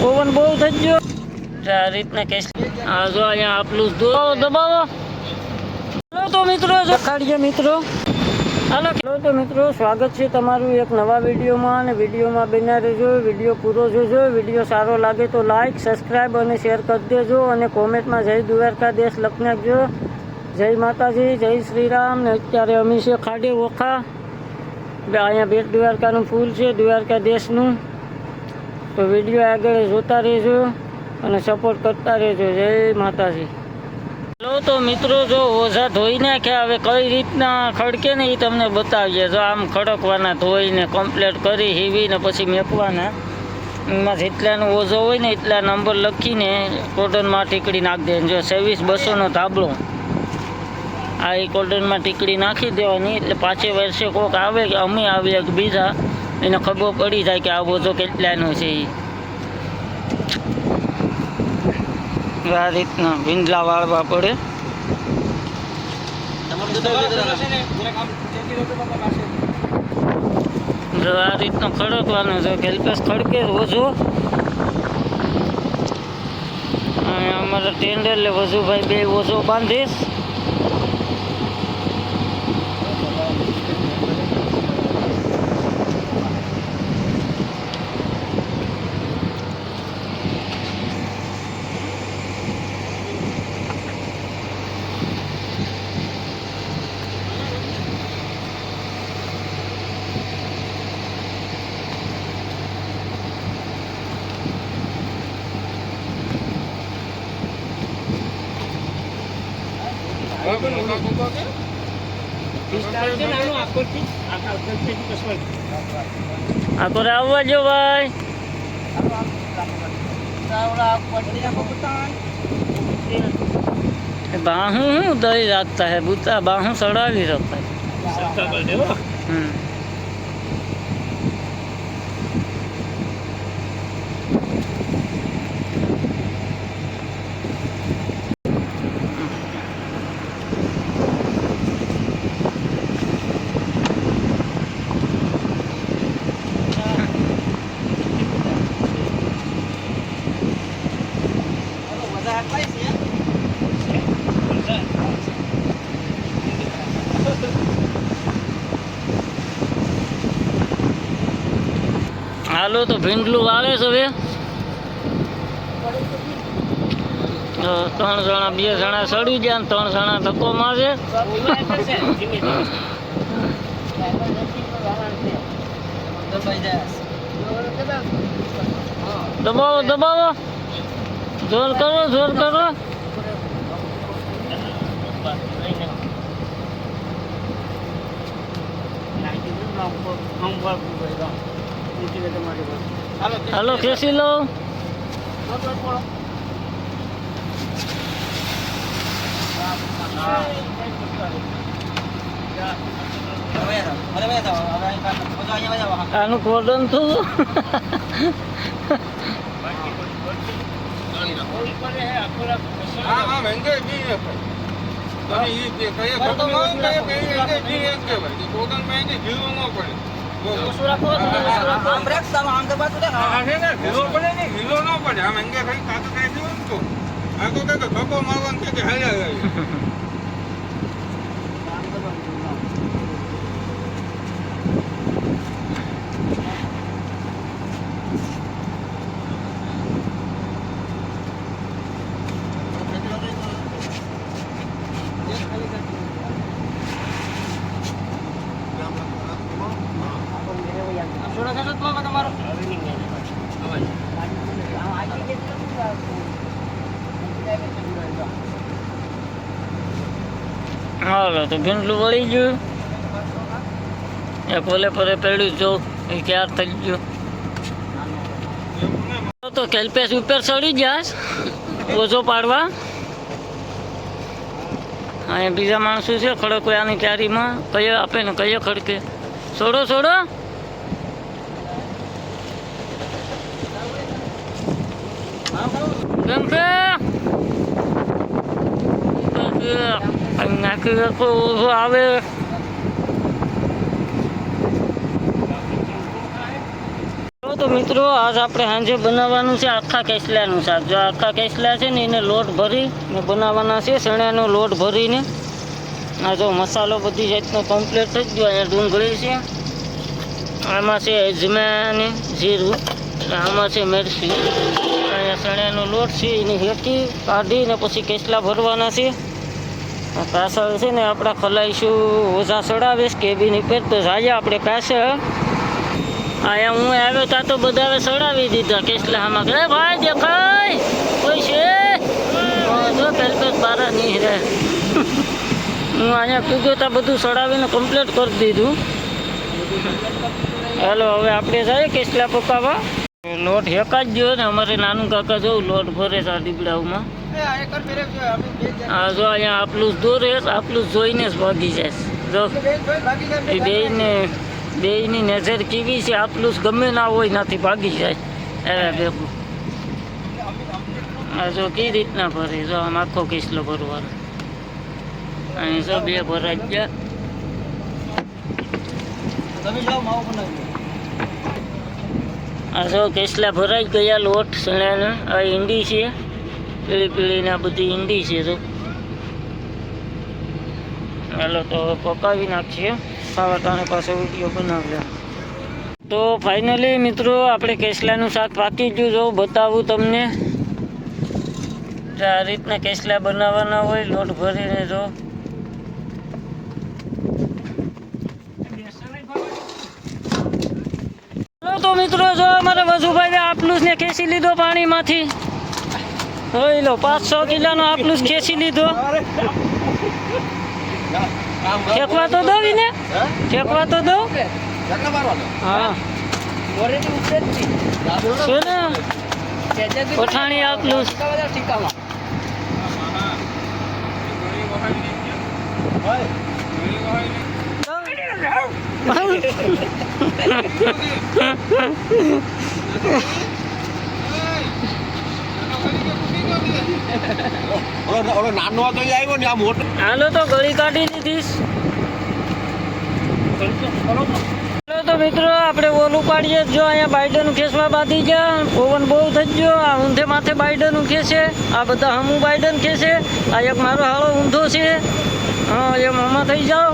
પવન બહુ થઈ ગયો. આ રીતના કેસ આ જો અહીંયા આપલું દબાવો હાલો તો મિત્રો દેખાડીએ મિત્રો. હલો હલો તો મિત્રો, સ્વાગત છે તમારું એક નવા વિડીયોમાં અને વિડીયોમાં બન્યા રહેજો. વીડિયો પૂરો જોજો. વીડિયો સારો લાગે તો લાઈક સબસ્ક્રાઈબ અને શેર કરી દેજો અને કોમેન્ટમાં જય દ્વારકાધીશ લખી નાખજો જય માતાજી, જય શ્રીરામ. ને અત્યારે અમી ખાડે ઓખા. અહીંયા બેટ દ્વારકાનું ફૂલ છે, દ્વારકા દેશનું. તો વીડિયો આગળ જોતા રહેજો અને સપોર્ટ કરતા રહેજો. જય માતાજી. હલો તો મિત્રો, જો ઓઝા ધોઈ નાખ્યા, હવે કઈ રીતના ખડકે ને એ તમને બતાવીએ. જો આમ ખડકવાના, ધોઈને કમ્પ્લેટ કરી, હીવીને પછી મેકવાના. એમાં જેટલાનો ઓઝો હોય ને એટલા નંબર લખીને કોટનમાં ટીકડી નાખી દે જો સેવીસ બસોનો ધાબળો. આ એ કોટનમાં ટીકડી નાખી દેવાની, એટલે પાછે વર્ષે કોક આવે કે અમે આવીએ કે બીજા. એને ખબર પડી જાય કે આ ઓઝો કેટલાનો છે આ રીતના ભીંડલા વાળવા પડે. આ રીતનો ખડકવાનો છે. કેલ્પસ ખડકે ઓછો અમારે ટેન્ડર એટલે વસુભાઈ બે ઓછો બાંધીશ. આ તો આવવા જો ભાઈ. બાહું હું દઈ રાખતા હે બુતા બાહું સડાવી રાખતા હમ. હાલો તો ભીંડલું વાવે છે હવે. ત્રણ જણા, બે જણા સડી ગયા ને ત્રણ જણા ધક્કો મારશે દબાવો દબાવો. જોર કરો જોર કરો. હાલો ખેંચી લો આનું કોડન થયું પડે આમ અંગે કઈ કાતો કહે છે ને તો આ તો ધક્કો મારવાનું કે હાલ્યા હાલો, તો ભીંડલું વળી ગયું. એ પોલે પોલે પડ્યું જો, એ ક્યાર થઈ ગયું. તો કેલ્પેસ ઉપર ચડી જાસ ઓછો પાડવા. અહીંયા બીજા માણસો છે ખડકો આની ક્યારીમાં, કયો આપે ને કયો ખડકે. છોડો છોડો. રાખો ઓછો આવે તો મિત્રો, આજ આપણે સાંજે બનાવવાનું છે આખા કેસલાનું શાક. જો આખા કેસલા છે ને, એને લોટ ભરી ને બનાવવાના છે, શેણાનો લોટ ભરીને. આ જો મસાલો બધી જાતનો કમ્પ્લીટ થઈ ગયો, અહીંયા ડુંગળી છે. આમાં છે અજમા અને જીરું આમાં છે અહીંયા ચણાનો લોટ છે, એને હેઠી કાઢીને પછી કેસલા ભરવાના છે. પાછળ છે ને આપણે ખલાઈશું ઓઝા ચડાવીશ કેબીની પેટ તો જાય આપણે પાછળ. અહીંયા હું આવ્યો ત્યાં તો બધાએ સડાવી દીધા કેસલા આમાં. કે "એ ભાઈ, દેખાય? કોઈ છે? જો પેલ પેલ બાર નહીં રહે. હું અહીંયા પૂગ્યો ત્યાં બધું સડાવીને કમ્પ્લીટ કરી દીધું. હાલો, હવે આપણે જાય કેસલા પકાવવા. લોટ એક જ ગયો ને અમારે નાનું કાકા જો લોટ ભરે છે આ દીપડાઓમાં. આ જો અહીંયા આપલું જ દોરે આપલું જ જોઈને જ ભાગી જાય. જો એ બેયને બેયની નજર કેવી છે આપલું જ ગમે ના હોય નાથી ભાગી જાય. એવા ભેગું આ જો કઈ રીતના ભરે જો આમ આખો કિસ્લો ભરવાનો. અહીં જો બે ભરાઈ ગયા. આ જો કેસલા ભરાઈ ગયા લોટ સણાના. આ ઈંડી છે. પીળી પીળીને આ બધી ઈંડી છે તો હાલો તો પકાવી નાખીએ. સાવટાને પાસે વીડિયો બનાવ્યો તો ફાઇનલી મિત્રો આપણે કેસલાનું શાક પાકી ગયું. જો બતાવું તમને. આ રીતના કેસલા બનાવવાના હોય, લોટ ભરીને જો ચાલો તો મિત્રો જો અમારે વજુભાઈ આપલુસ ને ખેંચી લીધો પાણીમાંથી. જોઈ લો પાંચસો કિલોનો આપલુસ ખેંચી લીધો. ફેંકવા તો દઉં ને ફેંકવા તો દઉં. હા. પઠાણી ગળી કાઢી દીધીશ તો મિત્રો, આપણે ઓલું પાડીએ જો અહીંયા બાઈડન ખેંચવા બાંધી ગયા. પવન બહુ થઈ ગયો. આ ઊંધે માથે બાઈડન ખેસે આ બધા હમું બાઈડન ખેસે આ એક મારો હાળો ઊંધો છે. હા એમ હમા થઈ જાઓ.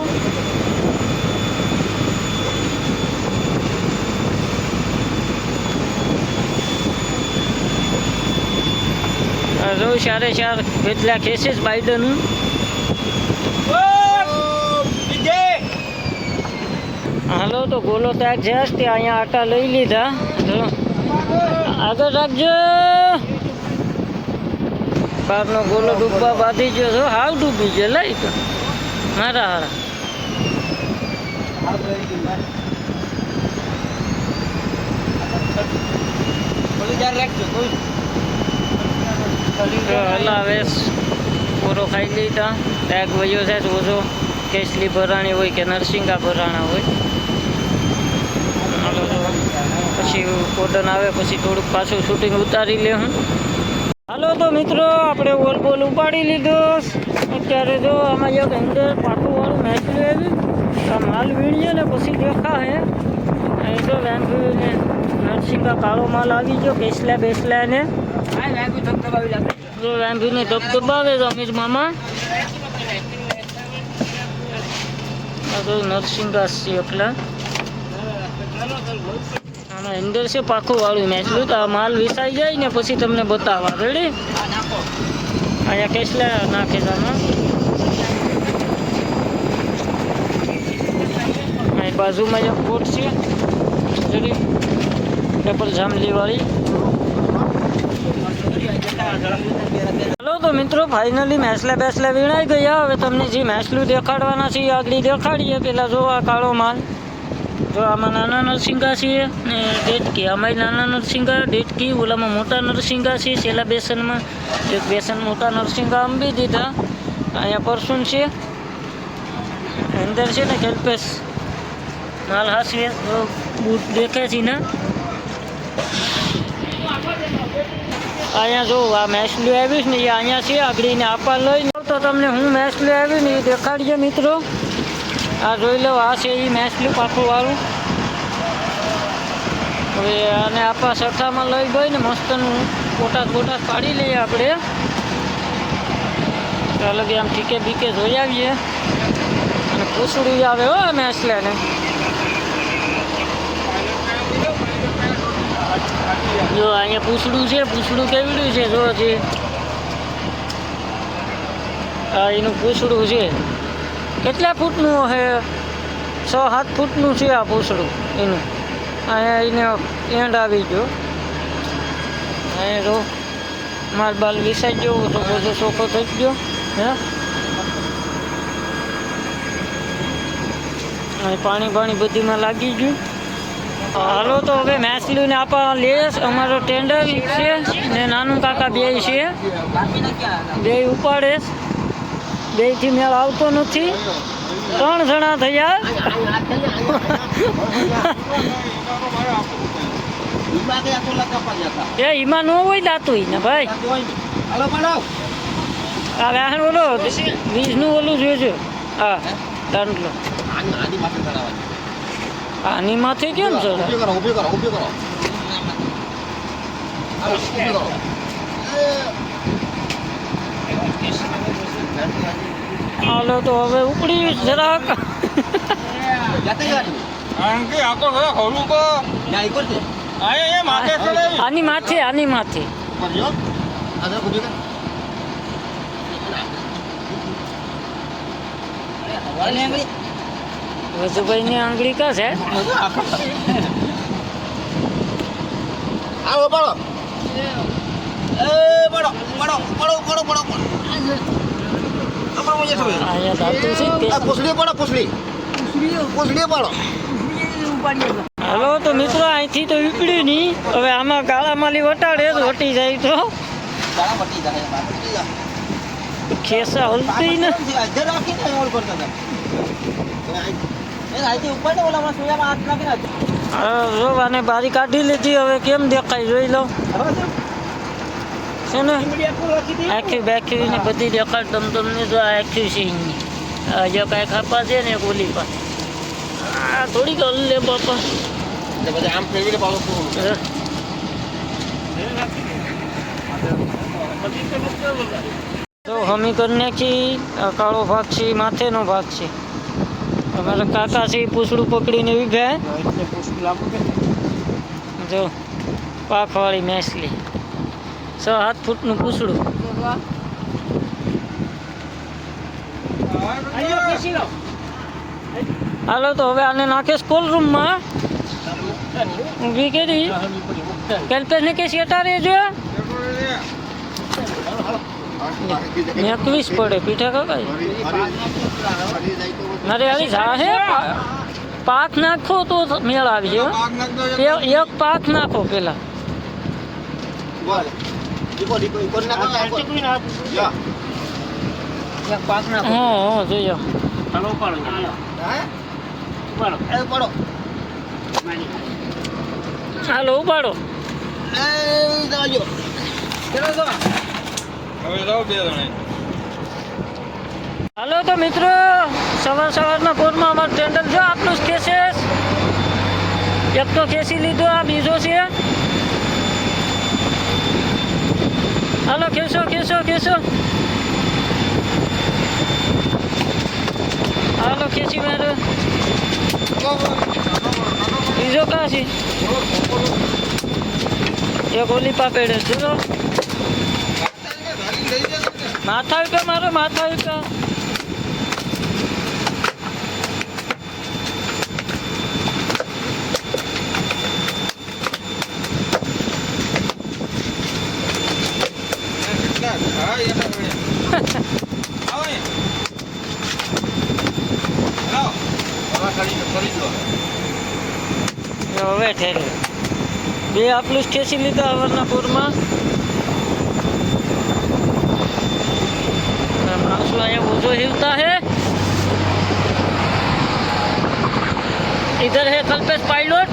જો ચાર કેટલા ખેંચે છે બાઈડન હાલો, તો ગોલો તે અહીંયા આટા લઈ લીધા. આગળ રાખજો. પાકનો ગોલો ડૂબવા બાંધી ગયો છો, હાવ ડૂબી ગયો, લઈ તો હારા. હારા તો હલાવે પૂરો ખાઈ લીધા. બેગ વયો છે ઓછો કેસલી ભરાણી હોય કે નરસિંગા ભરાણા હોય. પછી કોટન આવે, પછી થોડુંક પાછું શૂટિંગ ઉતારી લે હું. હાલો, તો મિત્રો, આપણે ઓલબોલ ઉપાડી લીધો. અત્યારે જો આમાં એક અંદર પાકું વાળું મેચલું આવ્યું આ માલ વીણીએ ને પછી દેખા હે અહીં તો વેમ્પુ નરસિંગા કાળો માલ આવી ગયો, કેસલા બેસલા ને વેમ્પુને ધબધબાવે છે મામા આ છે એકલા આમાં અંદર છે પાખું વાળું મેચલું તો આ માલ વિસાઈ જાય ને પછી તમને બતાવવા રેડી અહીંયા કેસલા નાખે છે બાજુમાં એક બોટ છે જરી ડબલ જામલી વાળી ચાલો મિત્રો ફાઇનલી મેસલા બેસલા વીણાઈ ગયા. હવે તમને જે મેસલું દેખાડવાના છે, એ આગળ દેખાડીએ. પેલા જો આ કાળો માલ. જો આમાં નાના નરસિંગા છે ને ડેટકી આમાં નાના નરસિંગા ડેટકી ઓલામાં મોટા નરસિંગા છે. છેલ્લા બેસનમાં એક બેસન મોટા નરસિંગા અંબી દીધા. અહીંયા પરસુન છે. અંદર છે ને કેલ્પેસ માલ હાસવે. બૂટ દેખે છે ને. અહીંયા જો આ મેસલું આવીશ ને એ અહીંયા છે આગળ ને આપવા લઈને. તો તમને હું મેસલી આવ્યું ને એ દેખાડીએ મિત્રો. આ જોઈ લો, આ છે એ મેસલું પાકું વાળું. હવે આને આપણા સઠ્ઠામાં લઈ ગઈ ને મસ્તનું પોટાસ બોટાસ પાડી લઈએ આપણે. કે આમ ઠીકે બીકે જોઈ આવીએ. અને પૂછડું આવે હો અમે જો અહીંયા પૂછડું છે, પૂછડું કેવડું છે, જો હજી આ એનું પૂછડું છે. કેટલા ફૂટનું છે છ, સાત ફૂટનું છે આ પૂછડું એનું. અહીંયા એને એન્ડ આવી ગયો. અહીંયા જો માલ બાલ વિસાઈ ગયો, તો બધો ચોખ્ખો થઈ ગયો, હે? અહીં પાણી પાણી બધીમાં લાગી ગયું. હાલો તો હવે મેસલીને આપવા લેસ અમારો ટેન્ડર છે ને નાનું કાકા બે છે. બે ઉપાડે બેથી મેળ આવતો નથી. ત્રણ જણા થયા. એ એમાં ન હોય દાતું ને ભાઈ. આ વાહન ઓલો વીજનું ઓલું જોઈજો હા, દાંડલો. આની આની માથે ચડાવવાની આની માથે કેમ છે ઊભી કરો ઊભી કરો ઊભી કરો. હાલો, તો હવે ઉપડી જરાક. આની માથે આની માથે. ઊભી કર. વજુભાઈની આંગળી કા છે? આવો પડો. એ પડો પડો પડો પડો પડો દાતું છે પૂછડી પાડો પૂછડી. પૂછડી પાડો. હાલો તો મિત્રો અહીંથી તો ઉપડ્યું નહીં. હવે આમાં કાળા માલી વટાડે તો વટી જાય તો. ખેસા હલતી ને રાખીને કરતા હતા. એ આઈથી ઉપર ને ઓલામાં સોયામાં હાથ નાખીને હવે જો આને બારી કાઢી લીધી હવે કેમ દેખાય જોઈ લો. છે? ને? આખી બેખી ને બધી દેખાડ તમ તમને જો આખી છે જો કાંઈ ખાપા છે ને ઓલી પા આ થોડીક લે બાપા. આમ ફેરવીને પાછો તો હમી કરી નાખી કાળો ભાગ છે માથેનો ભાગ છે. અમારા કાકા છે એ પૂછડું પકડીને ઊભા. જો પાખવાળી મેસલી. છ સાત ફૂટનું પૂછડું. હાલો તો હવે આને નાખે સ્કૂલ રૂમમાં માં. કરી. કલ્પેશને કે શેટારે જો. એકવીસ પડે પીઠા કાકા મારે આવી જાહે પાક નાખો તો મેળ આવી. એક પાક નાખો પેલા. હા હા જોયો હે? એ પાડો હાલો ઉપાડો. હાલો તો મિત્રો, સવાર સવારના પોરમાં અમારું ટેન્ડર જો આપનું જ કેસેસ એક તો કેસી લીધો, આ બીજો છે. હાલો કેસો ખેંચો ખેંચો. હાલો કેસી મારો. બીજો છે? એક ઓલી પાપેડે ચલો માથા વિકા મારો માથા. લાવો. હવે કરી કરી દો હવે ઠેરે બે આપલું સ્ટેશન લીધા અવરના પૂરમાં માણસો અહીંયા ઓછો हिलता है इधर है कल्पेश पायलट